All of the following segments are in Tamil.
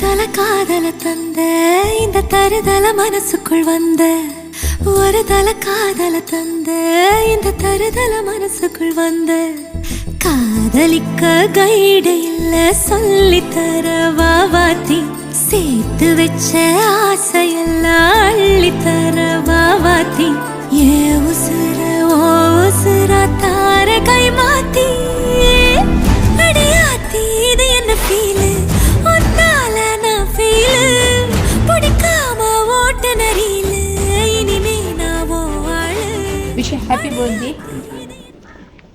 தருதல காதல தந்த இந்த தருதல மனசுக்குள் வந்த. ஒரு தல காதல தந்த இந்த தருதல மனசுக்குள் வந்த. காதலிக்க கைடு இல்ல சொல்லி தர வாவாத்தி சேர்த்து வச்ச ஆசையெல்லாம் அள்ளி தர வாவாத்தி ஏ உசுர ஓ உசுர தார கை மாத்தி. அடியாத்தி இது என்ன ஃபீல்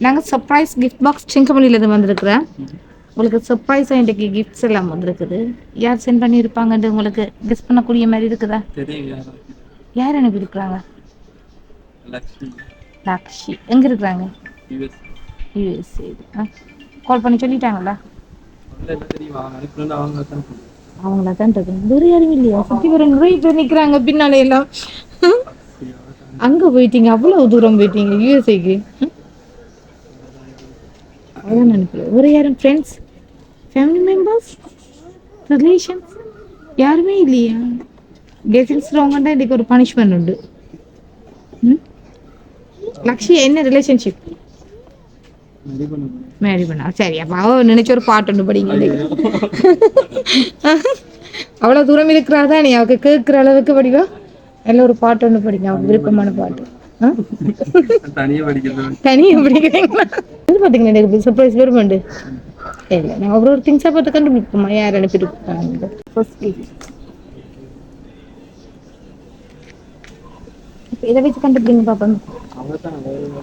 நாங்கள் சர்ப்ரைஸ் கிஃப்ட் பாக்ஸ் சிங்கமணிலேருந்து வந்திருக்கிறேன். உங்களுக்கு சர்ப்ரைஸாக இன்றைக்கு கிஃப்ட்ஸ் எல்லாம் வந்திருக்குது. யார் சென்ட் பண்ணியிருப்பாங்கன்ட்டு உங்களுக்கு கெஸ் பண்ணக்கூடிய மாதிரி இருக்குதா? யார் அனுப்பியிருக்கிறாங்க? லாக்ஷி எங்கே இருக்கிறாங்க? யூஎஸ் யூஎஸ்ஏ கால் பண்ணி சொல்லிட்டாங்களா? அவங்கள தான் இருக்கு வேறு யாரும் இல்லையா? சுற்றி வர நிறைய பேர் நிற்கிறாங்க பின்னாலே எல்லாம். அங்கே போயிட்டீங்க அவ்வளோ தூரம் போயிட்டீங்க யூஎஸ்ஏக்கு அதான் நினைக்கல. ஒரு யாரும் ஃப்ரெண்ட்ஸ் ஃபேமிலி மெம்பர்ஸ் ரிலேஷன்ஸ் யாருமே இல்லையா. கெசில்ஸ் ராங்கண்டா இன்றைக்கு ஒரு பனிஷ்மெண்ட் உண்டு. ம்? லக்ஷி என்ன ரிலேஷன்ஷிப் மேரி பண்ணா. சரி அப்போ அவ நினைச்ச ஒரு பாட்டு ஒன்று படிங்க அவ்வளோ தூரம் இருக்கிறாதா நீ? அவக்கு கேட்குற அளவுக்கு படிவா? எல்லாம் ஒரு பாட்டு ஒன்று படிங்க. அவக்கு விருப்பமான பாட்டு ஆ? தனியாக படிக்கிறது? தனியாக படிக்கிறீங்களா? இது பார்த்தீங்களா எனக்கு சர்ப்ரைஸ் இல்லை நான் ஒரு ஒரு பார்த்து கண்டுபிடிப்போமா யார் அனுப்பிட்டு ஃபர்ஸ்ட் இதை வச்சு கண்டுபிடிங்க பாப்போம்.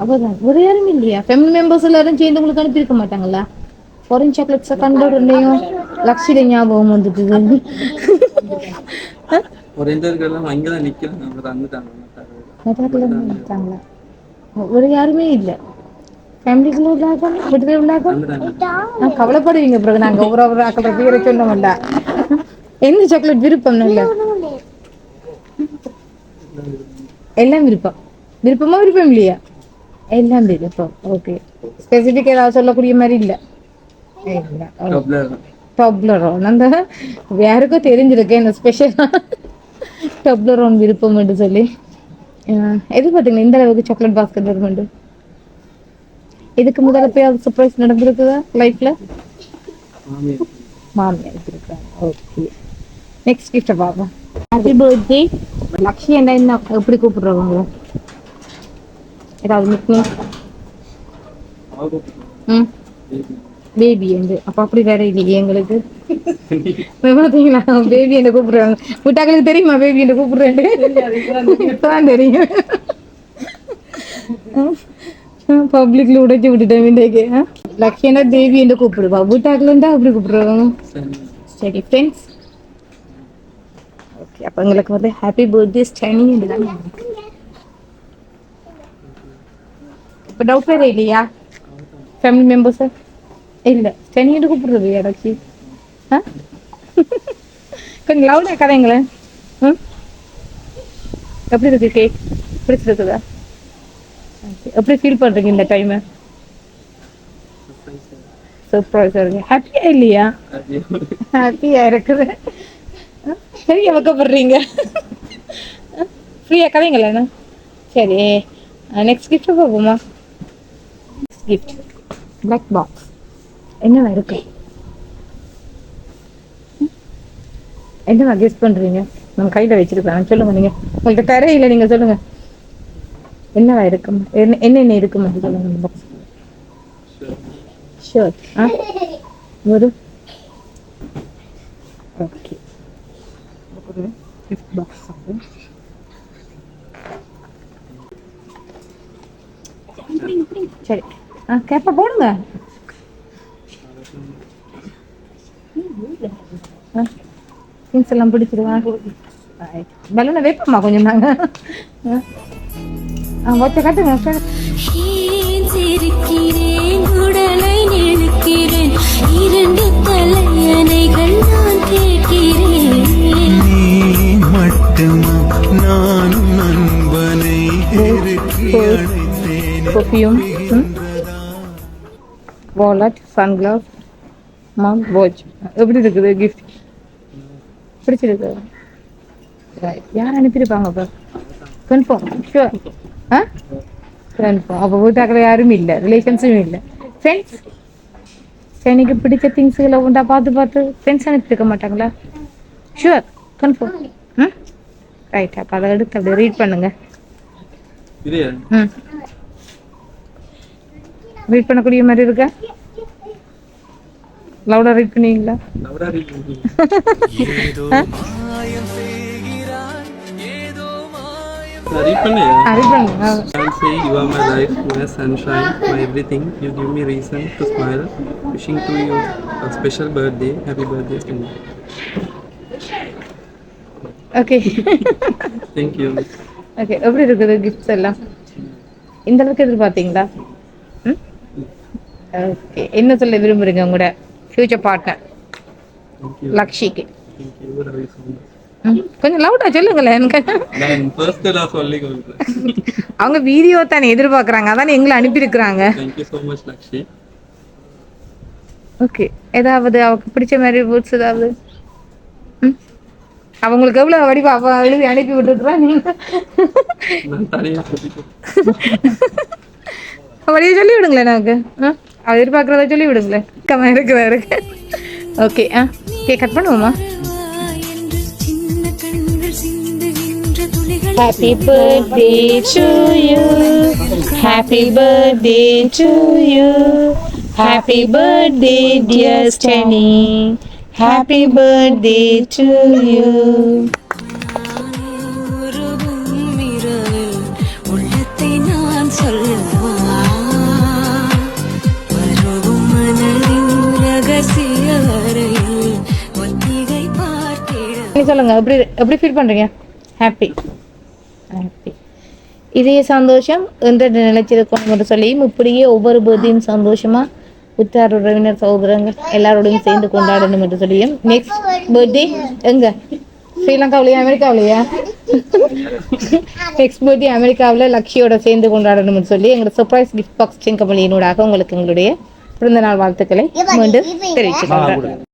அவதான் ஒரு யாரும் இல்லையா? ஃபேமிலி மெம்பர்ஸ் எல்லாரும் சேர்ந்து உங்களுக்கு அனுப்பியிருக்க மாட்டாங்களா? ஃபாரின் சாக்லேட்ஸை கண்ட உடனேயும் லக்ஷில ஞாபகம் வந்துட்டு ஒரு ரெண்டு தந்துட்டாங்க இருக்காங்களா ஒரு யாருமே இல்லை ஃபேமிலிக்குள்ள உள்ளாக வீட்டுல உள்ளாக நான் கவலைப்படுவீங்க பிறகு நாங்க ஒவ்வொரு ஒவ்வொரு ஆக்களை பேரை சொன்னோம்ல எந்த சாக்லேட் விருப்பம் இல்ல எல்லாம் விருப்பம் விருப்பமா விருப்பம் இல்லையா எல்லாம் விருப்பம் ஓகே ஸ்பெசிபிக் ஏதாவது சொல்லக்கூடிய மாதிரி இல்ல இல்ல அந்த யாருக்கும் தெரிஞ்சிருக்கு இந்த ஸ்பெஷலா டப்ளரோன் விருப்பம் என்று சொல்லி அஹ் எது பார்த்தீங்கன்னா இந்த அளவுக்கு சாக்லேட் பாஸ்கெட் வருமெண்டு இதுக்கு முதல்ல போய் அது சர்ப்ரைஸ் நடந்திருக்குதா லைஃப்ல மாமி மாமியார் இருக்காங்க ஓகே நெக்ஸ்ட் கிஃப்ட் பார்ப்போம். ஹாப்பி பர்த்டே லக்ஷ்மி என்ன என்ன எப்படி கூப்பிடுறவங்க ஏதாவது நிக்னேம் ம். பேபி என்று அப்ப அப்படி வேற இல்லையே எங்களுக்கு. பாத்தீங்களா பேபி என்ன கூப்பிடுறாங்க. முட்டாக்களுக்கு தெரியுமா பேபி என்ன கூப்பிடுறேன் தெரியும். பப்ளிக்ல உடைச்சு விட்டுட்டேன் இன்றைக்கு லக்ஷனா தேவி என்று கூப்பிடுவா. வீட்டாக்குல இருந்தா அப்படி கூப்பிடுவாங்க சரி ஃப்ரெண்ட்ஸ் ஓகே அப்போ எங்களுக்கு வந்து ஹாப்பி பர்த்டே ஸ்டனி தான் இப்போ டவுட் வேறு இல்லையா? ஃபேமிலி மெம்பர்ஸு இல்லை ஸ்டனி கூப்பிடுறது யாராச்சும் கொஞ்சம் லவுடாக கதைங்களேன் ம் எப்படி இருக்கு கேக் பிடிச்சிருக்குதா எப்படி ஃபீல் பண்ணுறீங்க இந்த டைமை சர்ப்ரைஸாக இருக்கு. ஹாப்பியா இல்லையா? ஹாப்பியா இருக்குது. சரி வைக்கப்படுறீங்க. ஃப்ரீயா கதைங்களேண்ணா சரி. Next gift next gift black box என்னவா இருக்கு? என்னவா கெஸ் பண்றீங்க? நம்ம கையில வச்சிருக்கேன் சொல்லுங்க நீங்க. உங்கள்கிட்ட தரையில நீங்க சொல்லுங்க. என்னவா இருக்கும் என்ன என்னென்ன இருக்கும் அது சொல்லுங்க ஷர்ட் ஆ? ஒரு. ஓகே ஒரு கிஃப்ட் பாக்ஸ் அது சரி. ஆ கேப்ப போடுங்க. திங்ஸ் எல்லாம் பிடிச்சிருவா? பலூனை வைப்போம்மா கொஞ்சம் நாங்க? ஆ வச்ச கட்டுங்க ஏன் சிரிக்கிறேன் உடலை நெழுக்கிறேன் இரண்டு தலையணைகள் நான் கேட்கிறேன். மட்டுமா நானும் நண்பனை வாலெட் சன்கிளாஸ் மம் வாட்ச் எப்படி இருக்குது கிஃப்ட் பிடிச்சிருக்கு. யார் அனுப்பியிருப்பாங்க அப்போ? கன்ஃபார்ம் ஷுவர் ஆ? கன்ஃபார்ம் அப்போ வீட்டாக்கில் யாரும் இல்லை ரிலேஷன்ஸும் இல்லை. ஃப்ரெண்ட்ஸ் எனக்கு பிடிச்ச திங்ஸுகளை உண்டா பார்த்து பார்த்து ஃப்ரெண்ட்ஸ் அனுப்பியிருக்க மாட்டாங்களா? ஷுவர் கன்ஃபார்ம் ம்? ரைட் அப்போ அதை எடுத்து அப்படியே ரீட் பண்ணுங்க. ம். ரீட் பண்ணக்கூடிய மாதிரி இருக்கா? லவுடாக ரீட் பண்ணுவீங்களா லவுடா ரீட் நான் ரீட் பண்ணலையா ஆ ரீட் பண்ணுங்க I'll say you are my life, my sunshine, my everything. You give me reason to smile. Wishing to you a special birthday. Happy birthday to me. Okay Thank you. Okay எப்படி இருக்குது கிஃப்ட்ஸ் எல்லாம் இந்த அளவுக்கு எதிர்பார்த்தீங்களா ம் ஓகே என்ன சொல்ல விரும்புறீங்க உங்களோட ஃபியூச்சர் பார்ட்னர். லக்ஷிக்கு கொஞ்சம் லவுடாக சொல்லுங்களேன். எனக்கு அவங்க வீடியோ தானே எதிர்பார்க்குறாங்க. அதானே எங்களை அனுப்பியிருக்கிறாங்க. ஓகே ஏதாவது அவருக்கு பிடிச்ச மாதிரி வேர்ட்ஸ் ஏதாவது? அவங்களுக்கு எவ்வளோ வடிவா அவ எழுதி அனுப்பி விட்டுருக்குறா சொல்லிக்கிறேன் வழியை சொல்லி விடுங்களேன் எனக்கு ஆ அவர் எதிர்பார்க்குறத சொல்லி விடுங்களேன் கம்மா இருக்கு இருக்கு ஓகே ஆ கே கட் பண்ணுவோமா Happy birthday to you. Happy birthday to you. Happy birthday, dear Stanny. Happy birthday to you. சொல்லுங்க. எப்படி எப்படி ஃபீல் பண்றீங்க? ஹாப்பி ஹாப்பி இதே சந்தோஷம் என்று நினைச்சிருக்கோம் என்று சொல்லியும் இப்படியே ஒவ்வொரு பர்த்டேயும் சந்தோஷமா உற்றார் உறவினர் சகோதரங்கள் எல்லாரோடையும் சேர்ந்து கொண்டாடணும் என்று சொல்லியும் நெக்ஸ்ட் பர்த்டே எங்க? ஸ்ரீலங்காவிலையா அமெரிக்காவிலையா? நெக்ஸ்ட் பர்த்டே அமெரிக்காவில் லக்ஷியோட சேர்ந்து கொண்டாடணும்னு சொல்லி எங்களோட சர்ப்ரைஸ் கிஃப்ட் பாக்ஸ் கம்பெனியினூடாக உங்களுக்கு எங்களுடைய பிறந்தநாள் வாழ்த்துக்களை மீண்டும் தெரிவிச்சுக்கிறேன்